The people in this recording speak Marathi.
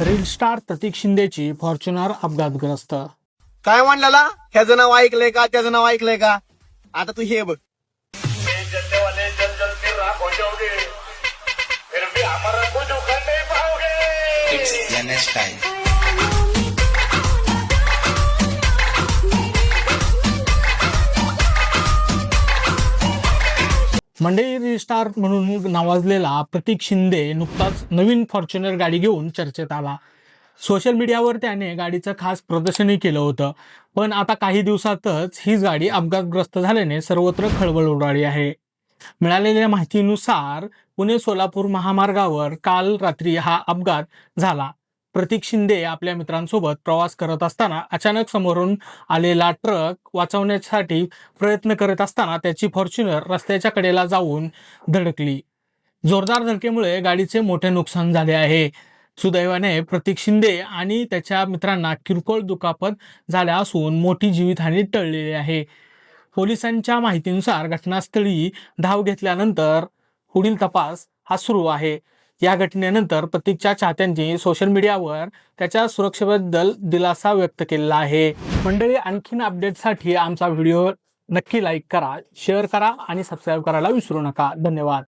रील स्टार प्रतीक शिंदेची फॉर्च्युनर अपघातग्रस्त. काय म्हणलेला ह्याचं नाव ऐकलंय का? त्याचं नाव ऐकलंय का? आता तू हे बघ. जलने मंडई स्टार म्हणून नावाजलेला प्रतीक शिंदे नुकताच नवीन फॉर्च्युनर गाडी घेऊन चर्चेत आला. सोशल मीडियावर त्याने गाडीचं खास प्रदर्शनही केलं होतं. पण आता काही दिवसातच ही गाडी अपघातग्रस्त झाल्याने सर्वत्र खळबळ उडाली आहे. मिळालेल्या माहितीनुसार पुणे सोलापूर महामार्गावर काल रात्री हा अपघात झाला. प्रतीक शिंदे आपल्या मित्रांसोबत प्रवास करत असताना अचानक समोरून आलेला ट्रक वाचवण्यासाठी प्रयत्न करत असताना त्याची फॉर्च्युनर रस्त्याच्या कडेला जाऊन धडकली. जोरदार धडकेमुळे गाडीचे मोठे नुकसान झाले आहे. सुदैवाने प्रतीक शिंदे आणि त्याच्या मित्रांना किरकोळ दुखापत झाल्या असून मोठी जीवितहानी टळलेली आहे. पोलिसांच्या माहितीनुसार घटनास्थळी धाव घेतल्यानंतर पुढील तपास हा सुरू आहे. या घटनेनंतर प्रतीकच्या चाहत्यांनी सोशल मीडियावर त्याच्या सुरक्षेबद्दल दिलासा व्यक्त केलेला आहे. मंडळी आणखीन अपडेटसाठी आमचा व्हिडिओ नक्की लाईक करा शेअर करा आणि सबस्क्राईब करायला विसरू नका. धन्यवाद.